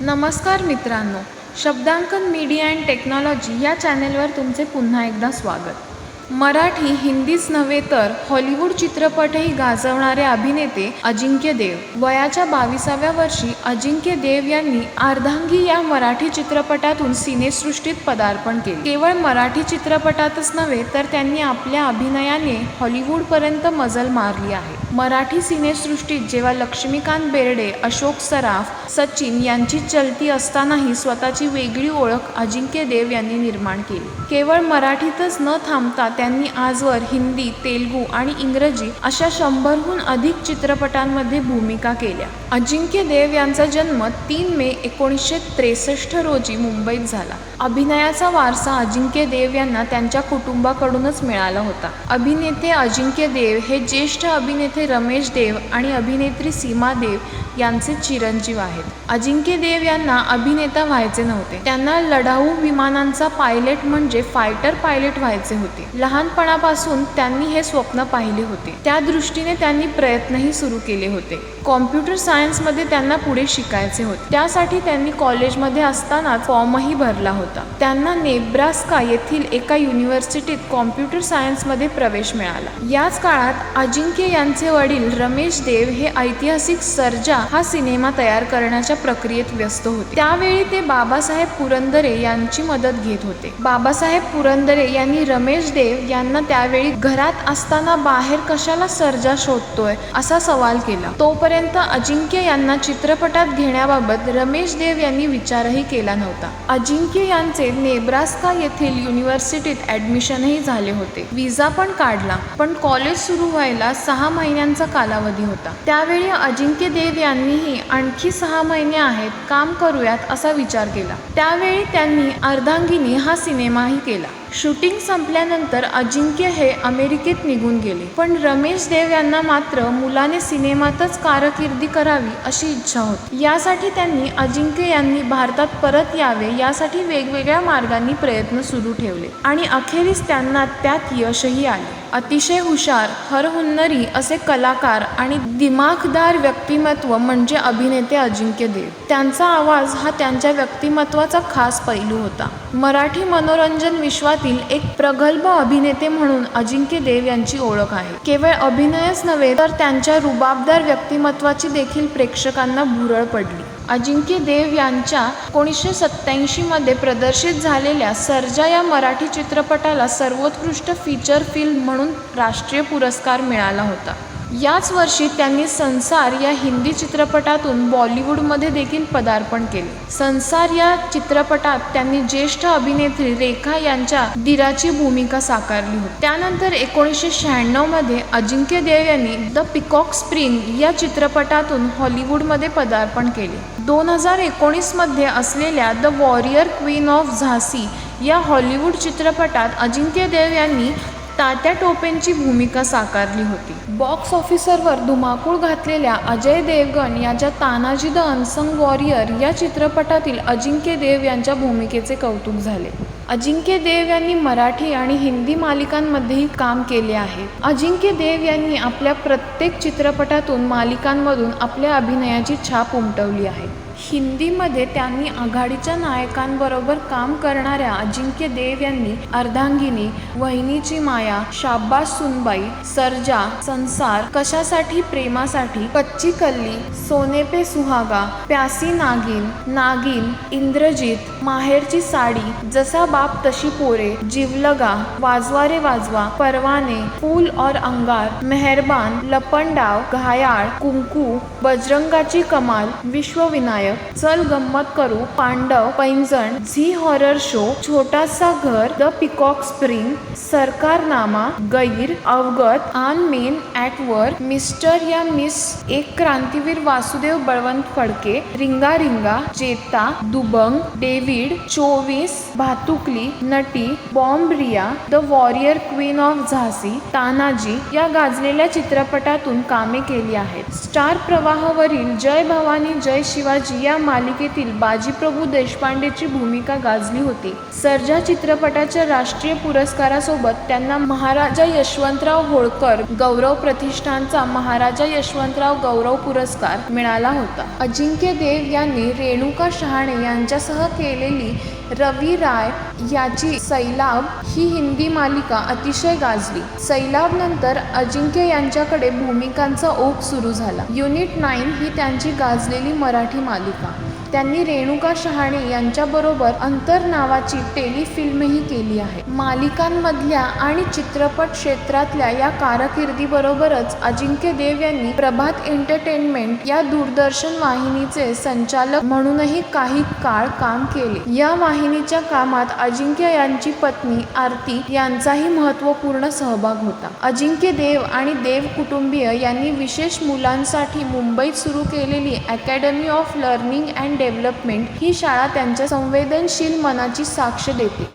नमस्कार मित्रांनो शब्दांकन media and technology या चॅनेलवर तुमचे पुन्हा एकदा स्वागत. मराठी हिंदीच नव्हे तर हॉलिवूड चित्रपटही गाजवणारे अभिनेते अजिंक्य देव. वयाच्या बावीसाव्या वर्षी अजिंक्य देव यांनी अर्धांगी या मराठी चित्रपटातून सिनेसृष्टीत पदार्पण केले. केवळ मराठी चित्रपटातच नव्हे तर त्यांनी आपल्या अभिनयाने हॉलिवूडपर्यंत मजल मारली आहे. मराठी सिनेसृष्टीत जेव्हा लक्ष्मीकांत बेर्डे अशोक सराफ सचिन यांची चलती असतानाही स्वतःची वेगळी ओळख अजिंक्य देव यांनी निर्माण केली. केवळ मराठीतच न थांबता त्यांनी आजवर हिंदी तेलगू आणि इंग्रजी अशा शंभरहून अधिक चित्रपटांमध्ये भूमिका केल्या. अजिंक्य देव यांचा जन्म तीन मे एकोणीसशे त्रेसष्ट रोजी मुंबईत झाला. अभिनयाचा वारसा अजिंक्य देव यांना त्यांच्या कुटुंबाकडूनच मिळाला होता. अभिनेते अजिंक्य देव हे ज्येष्ठ अभिनेते रमेश देव आणि अभिनेत्री सीमा देव यांचे चिरंजीव आहेत. अजिंक्य देव यांना अभिनेता व्हायचे नव्हते. त्यांना लढाऊ विमानांचा पायलट म्हणजे फायटर पायलट व्हायचे होते. लहानपणापासून त्यांनी हे स्वप्न पाहिले होते. त्या दृष्टीने त्यांनी प्रयत्नही सुरू केले होते. कॉम्प्युटर सायन्समध्ये त्यांना पुढे शिकायचे होते. त्यासाठी त्यांनी कॉलेजमध्ये असताना फॉर्मही भरला होता. त्यांना नेब्रास्का येथील एका युनिव्हर्सिटीत कॉम्प्युटर सायन्समध्ये प्रवेश मिळाला. याच काळात अजिंक्य यांचे वडील रमेश देव हे ऐतिहासिक सर्जा हा सिनेमा तयार करण्याच्या प्रक्रियेत व्यस्त होते. त्यावेळी ते बाबासाहेब पुरंदरे यांची मदत घेत होते. बाबासाहेब पुरंदरे यांनी रमेश देव यांना त्यावेळी घरात असताना बाहेर कशाला सर्जा शोधतोय असा सवाल केला. तोपर्यंत अजिंक्य यांना चित्रपटात घेण्याबाबत रमेश देव यांनी विचारही केला नव्हता. अजिंक्य यांचे नेब्रास्का येथील युनिव्हर्सिटीत ऍडमिशनही झाले होते. विजा पण काढला पण कॉलेज सुरू व्हायला सहा महिने महिन्यांचा कालावधी होता. त्यावेळी अजिंक्य देव यांनीही आणखी सहा महिने आहेत काम करूयात असा विचार केला. त्यावेळी त्यांनी अर्धांगिनी हा सिनेमाही केला. शूटिंग संपल्यानंतर अजिंक्य हे अमेरिकेत निघून गेले. पण रमेश देव यांना मात्र मुलाने सिनेमातच कारकिर्दी करावी अशी इच्छा होती. यासाठी त्यांनी अजिंक्य यांनी भारतात परत यावे यासाठी वेगवेगळ्या मार्गांनी प्रयत्न सुरू ठेवले आणि अखेरीस त्यांना त्यात यशही आले. अतिशय हुशार हरहुन्नरी असे कलाकार आणि दिमाखदार व्यक्तिमत्व म्हणजे अभिनेते अजिंक्य देव. त्यांचा आवाज हा त्यांच्या व्यक्तिमत्वाचा खास पैलू होता. मराठी मनोरंजन क्षेत्रातील एक प्रगल्भ अभिनेते म्हणून अजिंक्य देव यांची ओळख आहे. केवळ अभिनयच नव्हे तर त्यांच्या रुबाबदार व्यक्तिमत्वाची देखील प्रेक्षकांना भुरळ पडली. अजिंक्य देव यांच्या एकोणीसशे सत्त्याऐंशीमध्ये प्रदर्शित झालेल्या सर्जा या मराठी चित्रपटाला सर्वोत्कृष्ट फीचर फिल्म म्हणून राष्ट्रीय पुरस्कार मिळाला होता. याच वर्षी त्यांनी संसार या हिंदी चित्रपटातून बॉलिवूडमध्ये देखील पदार्पण केले. संसार या चित्रपटात त्यांनी ज्येष्ठ अभिनेत्री रेखा यांच्या दिराची भूमिका साकारली होती. त्यानंतर एकोणीसशे शहाण्णवमध्ये अजिंक्य देव यांनी द पिकॉक स्प्रिंग या चित्रपटातून हॉलिवूडमध्ये पदार्पण केले. दोन हजार एकोणीसमध्ये असलेल्या द वॉरियर क्वीन ऑफ झासी या हॉलिवूड चित्रपटात अजिंक्य देव यांनी तात्या टोपेंची भूमिका साकारली होती. बॉक्स ऑफिसरवर धुमाकूळ घातलेल्या अजय देवगण याच्या तानाजी द अनसंग वॉरियर या चित्रपटातील अजिंक्य देव यांच्या भूमिकेचे कौतुक झाले. अजिंक्य देव यांनी मराठी आणि हिंदी मालिकांमध्येही काम केले आहे. अजिंक्य देव यांनी आपल्या प्रत्येक चित्रपटातून मालिकांमधून आपल्या अभिनयाची छाप उमटवली आहे. हिंदीमध्ये त्यांनी आघाडीच्या नायकांबरोबर काम करणाऱ्या अजिंक्य देव यांनी अर्धांगिनी वहिनीची माया शाब्बास सुनबाई सर्जा संसार कशासाठी प्रेमासाठी? कच्ची कल्ली सोने पे सुहागा प्यासी नागिन नागिन इंद्रजित माहेरची साडी जसा बाप तशी पोरे जिवलगा वाजवा रे वाजवा परवाने फूल और अंगार मेहरबान लपंडाव घायाळ कुंकू बजरंगाची कमाल विश्वविनायक. चल गंमत करू पांडव पैंजण झी हॉरर शो छोटासा घर द पिकॉक स्प्रिंग सरकारनामा गैर अवगत आन मेन ॲट वर मिस्टर या मिस एक क्रांतीवीर वासुदेव बळवंत फडके रिंगा रिंगा चेता दुबंग डेव्हिड चोवीस भातुकली नटी बॉम्ब रिया द वॉरियर क्वीन ऑफ झासी तानाजी या गाजलेल्या चित्रपटातून कामे केली आहेत. स्टार प्रवाहावरील जय भवानी जय शिवाजी या मालिकेतील बाजीप्रभू देशपांडेची भूमिका गाजली होती. सर्जा चित्रपटाच्या राष्ट्रीय पुरस्कारासोबत त्यांना महाराजा यशवंतराव होळकर गौरव प्रतिष्ठानचा महाराजा यशवंतराव गौरव पुरस्कार मिळाला होता. अजिंक्य देव यांनी रेणुका शहाणे यांच्यासह केलेली रवी राय याची सैलाब ही हिंदी मालिका अतिशय गाजली. सैलाब नंतर अजिंक्य यांच्याकडे भूमिकांचा ओघ सुरू झाला. युनिट नाईन ही त्यांची गाजलेली मराठी मालिका त्यांनी रेणुका शहाणे यांच्याबरोबर अंतर नावाची टेलिफिल्मही केली आहे. मालिकांमधल्या आणि चित्रपट क्षेत्रातल्या या कारकिर्दीबरोबरच अजिंक्य देव यांनी प्रभात एंटरटेनमेंट या दूरदर्शन वाहिनीचे संचालक म्हणूनही काही काळ काम केले. या वाहिनीच्या कामात अजिंक्य यांची पत्नी आरती यांचाही महत्त्वपूर्ण सहभाग होता. अजिंक्य देव आणि देव कुटुंबीय यांनी विशेष मुलांसाठी मुंबईत सुरू केलेली academy of learning and development ही शाळा त्यांच्या संवेदनशील मनाची साक्ष देते.